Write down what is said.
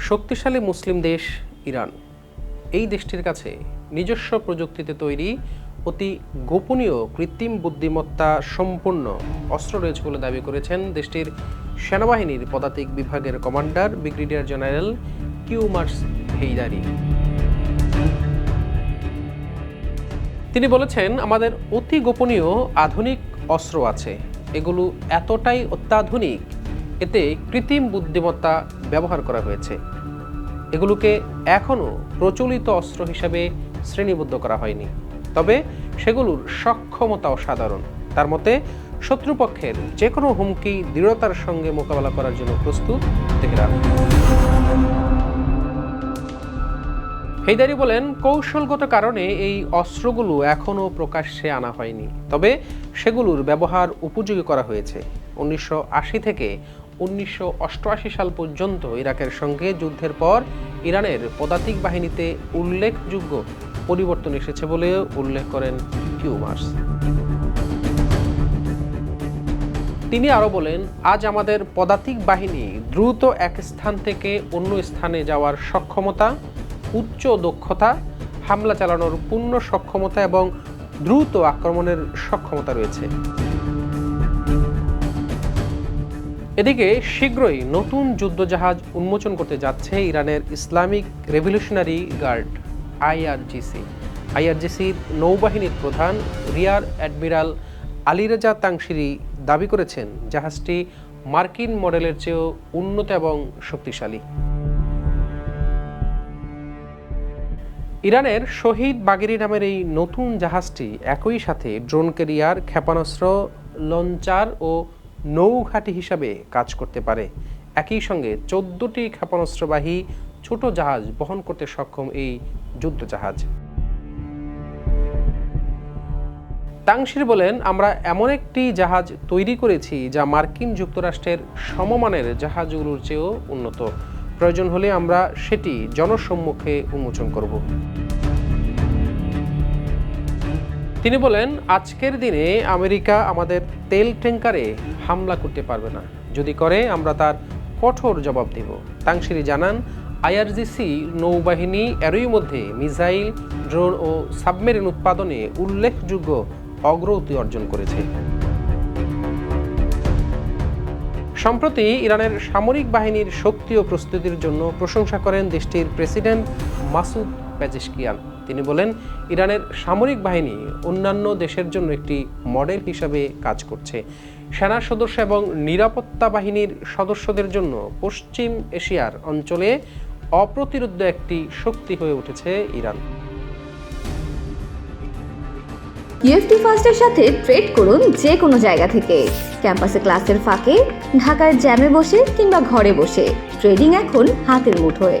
শক্তিশালী মুসলিম দেশ ইরান। এই দেশটির কাছে নিজস্ব প্রযুক্তিতে তৈরি, অতি গোপনীয় কৃত্রিম বুদ্ধিমত্তা সম্পূর্ণ অস্ত্র রয়েছে বলে দাবি করেছেন দেশটির সেনাবাহিনীর পদাতিক বিভাগের commander, brigadier general Kiumars Heydari. তিনি বলেছেন, আমাদের অতি গোপনীয় আধুনিক অস্ত্র আছে। এগুলো এতটাই অত্যাধুনিক এতে কৃত্রিম বুদ্ধিমত্তা ব্যবহার করা হয়েছে। এগুলোকে এখনও প্রচলিত অস্ত্র হিসাবে শ্রেণীবদ্ধ করা হয়নি। তবে সেগুলোর সক্ষমতা অসাধারণ তার মতে, শত্রুপক্ষের যে কোনো হুমকি দৃঢ়তার সঙ্গে মোকাবেলা করার জন্য প্রস্তুত তেহরান। হেইদারি বলেন, কৌশলগত কারণে এই অস্ত্রগুলো এখনও প্রকাশ্যে আনা হয়নি। তবে সেগুলোর ব্যবহার উপযোগী করা হয়েছে। উনিশশো আশি থেকে উনিশশো অষ্টআশি সাল পর্যন্ত ইরাকের সঙ্গে যুদ্ধের পর ইরানের পদাতিক বাহিনীতে উল্লেখযোগ্য পরিবর্তন এসেছে বলে উল্লেখ করেন কিউমার্স তিনি আরও বলেন, আজ আমাদের পদাতিক বাহিনী দ্রুত এক স্থান থেকে অন্য স্থানে যাওয়ার সক্ষমতা, উচ্চ দক্ষতা, হামলা চালানোর পূর্ণ সক্ষমতা এবং দ্রুত আক্রমণের সক্ষমতা রয়েছে। এদিকে শীঘ্রই নতুন যুদ্ধজাহাজ উন্মোচন করতে যাচ্ছে ইরানের ইসলামিক রেভলিউশনারি গার্ড, আইআরজিসি। আইআরজিসির নৌবাহিনীর প্রধান রিয়ার অ্যাডমিরাল আলিরেজা তাংশিরি দাবি করেছেন, জাহাজটি মার্কিন মডেলের চেয়েও উন্নত এবং শক্তিশালী। ইরানের শহীদ বাগেরি নামের এই নতুন জাহাজটি একই সাথে ড্রোন ক্যারিয়ার ক্ষেপণাস্ত্র, লঞ্চার ও নৌঘাটি হিসাবে কাজ করতে পারে। একই সঙ্গে চোদ্দটি ক্ষেপণাস্ত্রবাহী ছোট জাহাজ বহন করতে সক্ষম এই যুদ্ধ জাহাজ তাংশির বলেন, আমরা এমন একটি জাহাজ তৈরি করেছি যা মার্কিন যুক্তরাষ্ট্রের সমমানের জাহাজগুলোর চেয়েও উন্নত। প্রয়োজন হলে আমরা সেটি জনসম্মুখে উন্মোচন করব। তিনি বলেন, আজকের দিনে আমেরিকা আমাদের তেল ট্যাঙ্কারে হামলা করতে পারবে না। যদি করে, আমরা তার কঠোর জবাব দেব। তাংশিরি জানান, আইআরজিসি নৌবাহিনী এরই মধ্যে মিসাইল, ড্রোন ও সাবমেরিন উৎপাদনে উল্লেখযোগ্য অগ্রগতি অর্জন করেছে। সম্প্রতি ইরানের সামরিক বাহিনীর শক্তি ও প্রস্তুতির জন্য প্রশংসা করেন দেশটির প্রেসিডেন্ট মাসুদ পেজেশকিয়ান। তিনি বলেন, ইরানের সামরিক বাহিনী অন্যান্য দেশের জন্য একটি মডেল হিসাবে কাজ করছে। সেনা সদস্য এবং নিরাপত্তা বাহিনীর সদস্যদের জন্য পশ্চিম এশিয়ার অঞ্চলে অপ্রতিরোধ্য একটি শক্তি হয়ে উঠেছে ইরান। ইউএফটি ফার্স্টের সাথে ট্রেড করুন যে কোনো জায়গা থেকে। ক্যাম্পাসে ক্লাসের ফাঁকে, ঢাকার জ্যামে বসে কিংবা ঘরে বসে। ট্রেডিং এখন হাতের মুঠোয়।